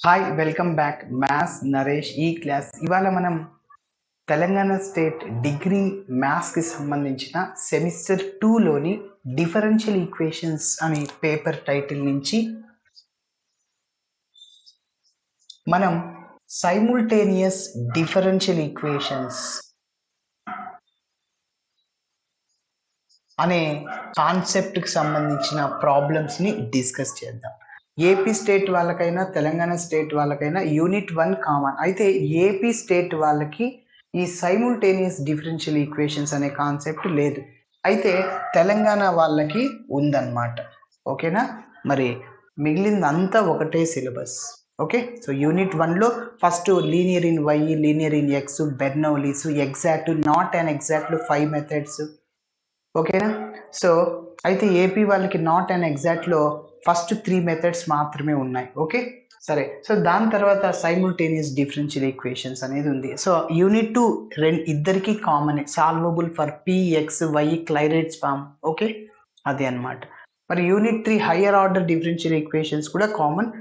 Hi welcome back maths Naresh ఈ class ఇవాళ మనం తెలంగాణ స్టేట్ డిగ్రీ మ్యాథ్స్కి సంబంధించిన సెమిస్టర్ టూలోని డిఫరెన్షియల్ ఈక్వేషన్స్ అనే పేపర్ టైటిల్ నుంచి మనం సైముల్టేనియస్ డిఫరెన్షియల్ ఈక్వేషన్స్ అనే కాన్సెప్ట్కి సంబంధించిన ప్రాబ్లమ్స్ని డిస్కస్ చేద్దాం. ఏపీ స్టేట్ వాళ్ళకైనా తెలంగాణ స్టేట్ వాళ్ళకైనా యూనిట్ వన్ కామన్ అయితే ఏపీ స్టేట్ వాళ్ళకి ఈ సైముల్టేనియస్ డిఫరెన్షియల్ ఈక్వేషన్స్ అనే కాన్సెప్ట్ లేదు. అయితే తెలంగాణ వాళ్ళకి ఉందన్నమాట. ఓకేనా? మరి మిగిలిందంతా ఒకటే సిలబస్ ఓకే? సో యూనిట్ వన్లో first linear in Y linear in X Bernoulli's exact not and exact five methods ఓకేనా? సో అయితే ఏపీ వాళ్ళకి నాట్ అండ్ ఎగ్జాక్ట్లో ఫస్ట్ త్రీ మెథడ్స్ మాత్రమే ఉన్నాయి. ఓకే? సరే. సో దాని తర్వాత సైముల్టేనియస్ డిఫరెన్షియల్ ఈక్వేషన్స్ అనేది ఉంది. సో యూనిట్ టు రెండు ఇద్దరికి common solvable for P X Y Clairaut's form okay? అదే అన్నమాట. మరి unit three higher order differential equations కూడా కామన్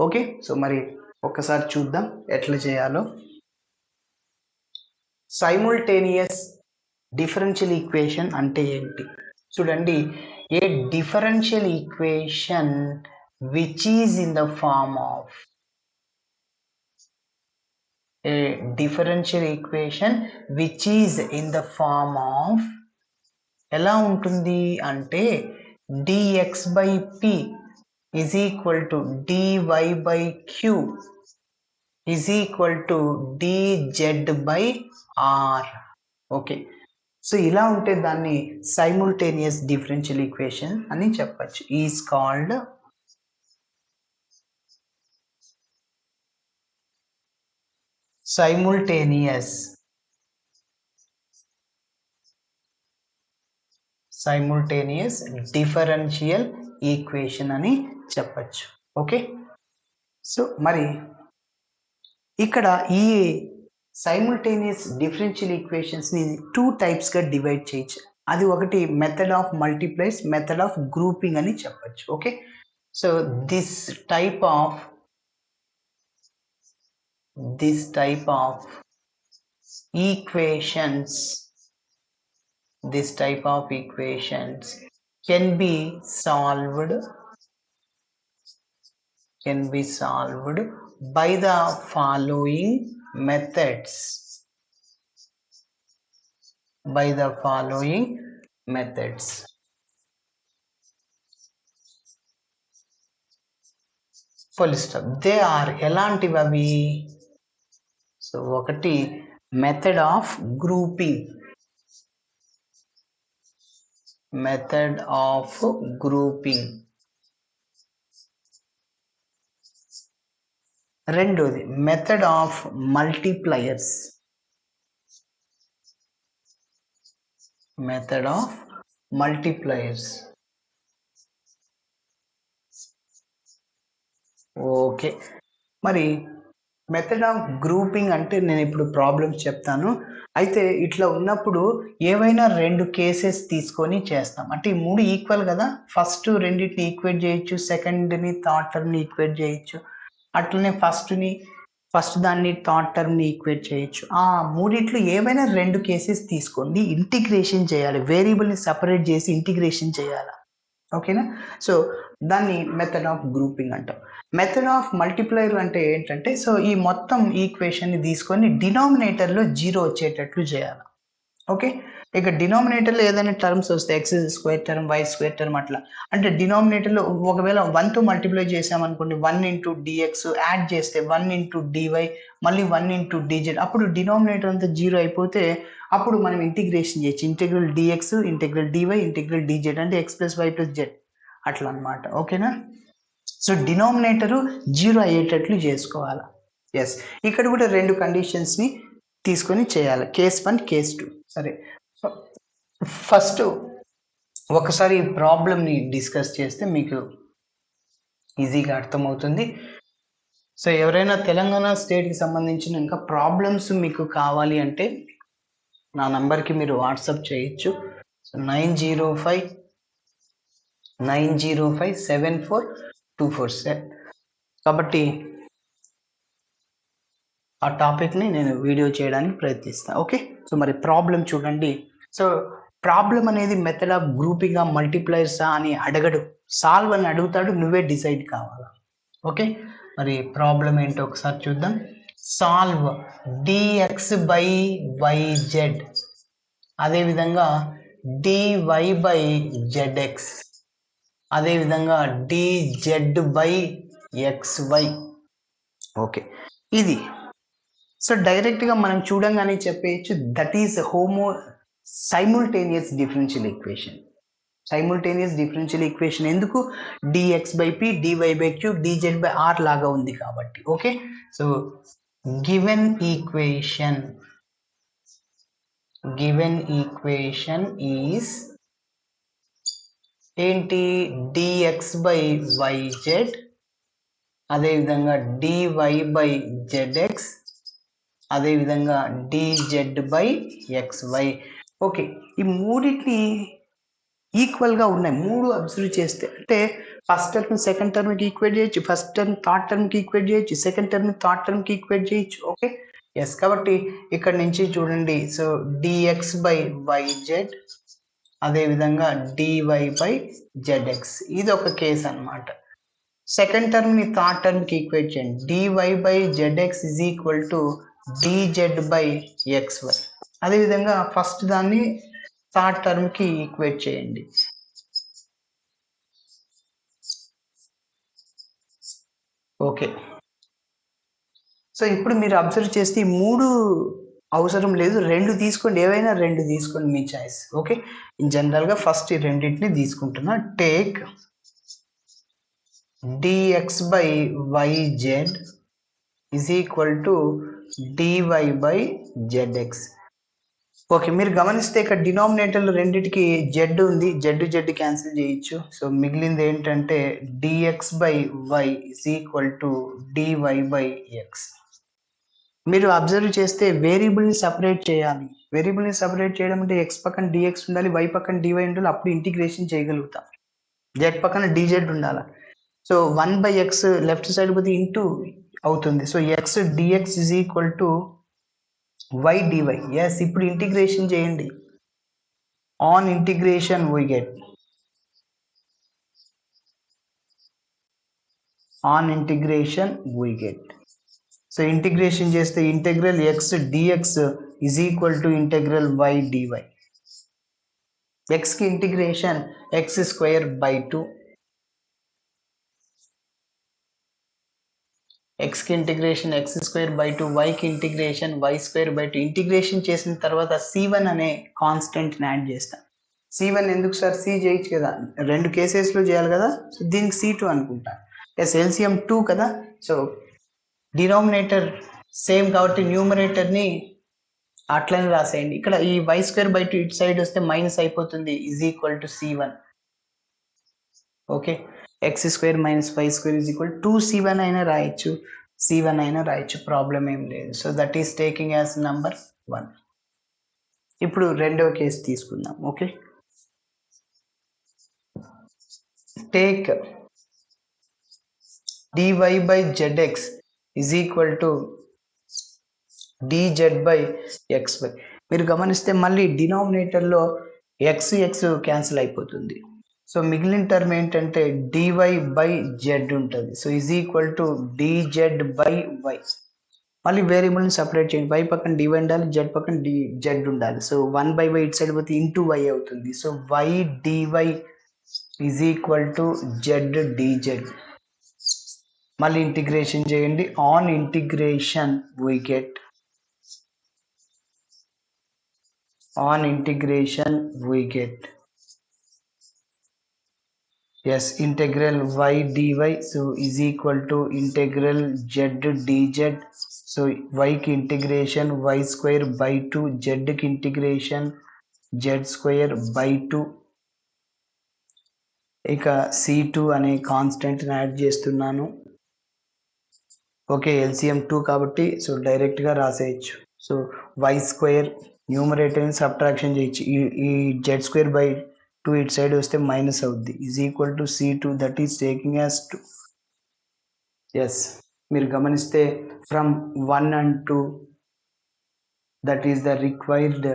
ఓకే? సో మరి ఒక్కసారి చూద్దాం ఎట్లా చేయాలో. సైముల్టేనియస్ డిఫరెన్షియల్ ఈక్వేషన్ అంటే ఏంటి? చూడండి. A differential equation which is in the form of a differential equation which is in the form of ఎలా ఉంటుంది అంటే D X by P is equal to D Y by Q is equal to D Z by R okay so ఇలా ఉంటే దాన్ని simultaneous differential equation అని చెప్పచ్చు. Is called simultaneous simultaneous differential equation అని చెప్పచ్చు. ఓకే సో మరి ఇక్కడ ఈ సైముల్టేనియస్ డిఫరెన్షియల్ ఈక్వేషన్స్ని టూ టైప్స్గా డివైడ్ చేయొచ్చు. అది ఒకటి method of multipliers method of grouping అని చెప్పచ్చు. Okay so this type of this type of equations this type of equations can be solved can be solved by the following methods by the following methods. Full stop they are ఎలాంటివి అవి so ఒకటి method of grouping method of grouping రెండోది method of multipliers method of multipliers okay మరి method of grouping అంటే నేను ఇప్పుడు problems చెప్తాను. అయితే ఇట్లా ఉన్నప్పుడు ఏవైనా రెండు కేసెస్ తీసుకొని చేస్తాం. అంటే ఈ మూడు ఈక్వల్ కదా? ఫస్ట్ రెండింటిని ఈక్వేట్ చేయొచ్చు సెకండ్ని థర్డ్ని ఈక్వేట్ చేయొచ్చు. అట్లనే ఫస్ట్ని ఫస్ట్ దాన్ని థర్డ్ టర్మ్ని ఈక్వేట్ చేయొచ్చు. ఆ మూడిట్లు ఏవైనా రెండు కేసెస్ తీసుకోండి. ఇంటిగ్రేషన్ చేయాలి. వేరియబుల్ని సపరేట్ చేసి ఇంటిగ్రేషన్ చేయాలి. ఓకేనా? సో దాన్ని మెథడ్ ఆఫ్ గ్రూపింగ్ అంటాం. మెథడ్ ఆఫ్ మల్టిప్లైర్ అంటే ఏంటంటే సో ఈ మొత్తం ఈక్వేషన్ని తీసుకొని డినామినేటర్లో జీరో వచ్చేటట్లు చేయాలి. ఓకే? ఇక డినామినేటర్లో ఏదైనా టర్మ్స్ వస్తాయి X square term Y square term అట్లా. అంటే డినామినేటర్లో ఒకవేళ వన్తో మల్టిప్లై చేసామనుకోండి one into D X add చేస్తే వన్ ఇంటూ డివై మళ్ళీ వన్ ఇంటూ డిజెడ్ అప్పుడు డినామినేటర్ అంతా జీరో అయిపోతే అప్పుడు మనం ఇంటిగ్రేషన్ చేయొచ్చు. Integral D X integral D Y integral D Z అంటే X plus Y plus Z అట్లా అనమాట ఓకేనా? సో డినామినేటరు జీరో అయ్యేటట్లు చేసుకోవాలి. ఎస్ ఇక్కడ కూడా రెండు కండిషన్స్ని తీసుకొని చేయాలి. కేస్ వన్ కేస్ టూ సరే. ఫస్ట్ ఒకసారి ఈ ప్రాబ్లమ్ని డిస్కస్ చేస్తే మీకు ఈజీగా అర్థమవుతుంది. సో ఎవరైనా తెలంగాణ స్టేట్కి సంబంధించిన ఇంకా ప్రాబ్లమ్స్ మీకు కావాలి అంటే నా నంబర్కి మీరు వాట్సాప్ చేయొచ్చు. So nine zero five nine zero five seven four two four seven కాబట్టి ఆ టాపిక్ని నేను వీడియో చేయడానికి ప్రయత్నిస్తాను ఓకే సో మరి ప్రాబ్లం చూడండి. సో ప్రాబ్లం అనేది మెథడ్ ఆఫ్ గ్రూపింగ్ మల్టిప్లైర్సా అని అడగడు. సాల్వ్ అని అడుగుతాడు నువ్వే డిసైడ్ కావాలి? ఓకే మరి ప్రాబ్లం ఏంటో ఒకసారి చూద్దాం. సాల్వ్ డిఎక్స్ బై వైజెడ్ అదేవిధంగా డివై బై జెడ్ఎక్స్ అదేవిధంగా డిజెడ్ బై ఎక్స్వై ఓకే ఇది సో డైరెక్ట్గా మనం చూడంగానే చెప్పేయచ్చు that is homo simultaneous differential equation simultaneous differential equation ఎందుకు? Dx by p dy by q dz by r లాగా ఉంది కాబట్టి okay so given equation given equation is ఏంటి? డిఎక్స్ బై వైజెడ్ అదేవిధంగా డివై బై జెడ్ఎక్స్ అదేవిధంగా dz by xy okay ఈ మూడింటిని ఈక్వల్గా ఉన్నాయి. మూడు అబ్జర్వ్ చేస్తే అంటే ఫస్ట్ టర్మ్ సెకండ్ టర్మ్కి ఈక్వేట్ చేయొచ్చు. ఫస్ట్ టర్మ్ థర్డ్ టర్మ్కి ఈక్వేట్ చేయొచ్చు. సెకండ్ టర్మ్ థర్డ్ టర్మ్కి ఈక్వేట్ చేయొచ్చు. ఓకే ఎస్ కాబట్టి ఇక్కడ నుంచి చూడండి. సో డిఎక్స్ బై వైజెడ్ అదేవిధంగా డివై బై జెడ్ఎక్స్ ఇది ఒక కేసు అనమాట సెకండ్ టర్మ్ని థర్డ్ టర్మ్కి ఈక్వేట్ చేయండి. Dy by zx is equal to dz by xy అదేవిధంగా ఫస్ట్ దాన్ని థర్డ్ టర్మ్కి ఈక్వేట్ చేయండి. ఓకే సో ఇప్పుడు మీరు అబ్జర్వ్ చేస్తే ఈ మూడు అవసరం లేదు. రెండు తీసుకోండి. ఏవైనా రెండు తీసుకోండి మీ చాయిస్ ఓకే ఇన్ జనరల్గా ఫస్ట్ ఈ రెండింటిని తీసుకుంటున్నా. Take dx by yz is equal to dy by zx okay మీరు గమనిస్తే ఇక్కడ డినామినేటర్లు రెండింటికి జెడ్ ఉంది. జెడ్ జెడ్ క్యాన్సిల్ చేయొచ్చు. సో మిగిలింది ఏంటంటే dx by y is equal to dy by x మీరు అబ్జర్వ్ చేస్తే వేరియబుల్ని సపరేట్ చేయాలి. వేరియబుల్ని సపరేట్ చేయడం అంటే ఎక్స్ పక్కన డిఎక్స్ ఉండాలి వై పక్కన డివై ఉండాలి అప్పుడు ఇంటిగ్రేషన్ చేయగలుగుతాం. జెడ్ పక్కన డిజెడ్ ఉండాలి. So one by x left side పోతే ఇంటూ అవుతుంది. So x dx is equal to y dy yes ఇప్పుడు ఇంటిగ్రేషన్ చేయండి. On integration we get on integration we get so integration చేస్తే integral x dx is equal to integral y dy ఎక్స్కి integration x square by two ఎక్స్కి integration x square by two వైకి integration y square by two integration చేసిన తర్వాత C one అనే కాన్స్టెంట్ని add చేస్తాం. C one ఎందుకు sir? C చేయొచ్చు కదా. రెండు కేసెస్లో చేయాలి కదా. సో దీనికి సి టూ అనుకుంటా. ఎస్ ఎల్సిఎం టూ కదా. సో డినామినేటర్ సేమ్ కాబట్టి న్యూమరేటర్ని అట్లనే రాసేయండి. ఇక్కడ ఈ వై స్క్వేర్ బై టూ ఇటు సైడ్ వస్తే మైనస్ అయిపోతుంది. Is equal to c one okay x square minus y square is equal to c one అయినా రాయొచ్చు సి వన్ అయినా రాయొచ్చు ప్రాబ్లం ఏం లేదు. So that is taking as number one ఇప్పుడు రెండవ కేసు తీసుకుందాం okay take dy by zx is equal to dz by x by మీరు గమనిస్తే మళ్ళీ డినామినేటర్లో ఎక్స్ ఎక్స్ క్యాన్సిల్ అయిపోతుంది. సో మిగిలిన టర్మ్ ఏంటంటే డివై బై జెడ్ ఉంటుంది. So is equal to dz by y మళ్ళీ వేరియబుల్ని సపరేట్ చేయండి. వై పక్కన డివై ఉండాలి జెడ్ పక్కన డి జెడ్ ఉండాలి. So one by y it side పోతే ఇంటూ వై అవుతుంది. So y dy is equal to z dz మళ్ళీ ఇంటిగ్రేషన్ చేయండి. On integration we get on integration we get yes integral y dy so is equal to integral z dz so వైకి integration y square by two జెడ్కి integration z square by two ఇక C two అనే కాన్స్టెంట్ని add చేస్తున్నాను. Okay LCM two కాబట్టి so డైరెక్ట్గా రాసేయచ్చు. So why square న్యూమరేటర్ని subtraction చేయొచ్చు. ఈ ఈ z square by two it side వస్తే మైనస్ అవుద్ది. Is equal to c two that is taking as two yes మీరు గమనిస్తే from one and two that is the required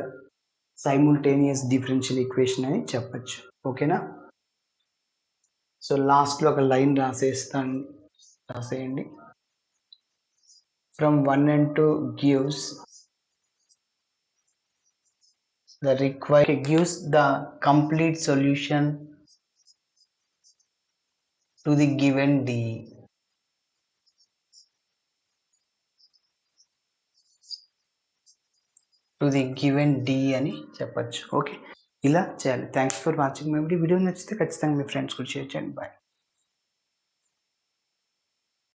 simultaneous differential equation అని చెప్పచ్చు. ఓకేనా సో లాస్ట్లో ఒక లైన్ రాసేస్తాను రాసేయండి. From one and two gives the required gives the complete solution to the given D. To the given D అని చెప్పచ్చు. Okay ఇలా చేయాలి. Thanks for watching my video video నచ్చితే ఖచ్చితంగా మీ ఫ్రెండ్స్ కూడా షేర్ చేయండి. బాయ్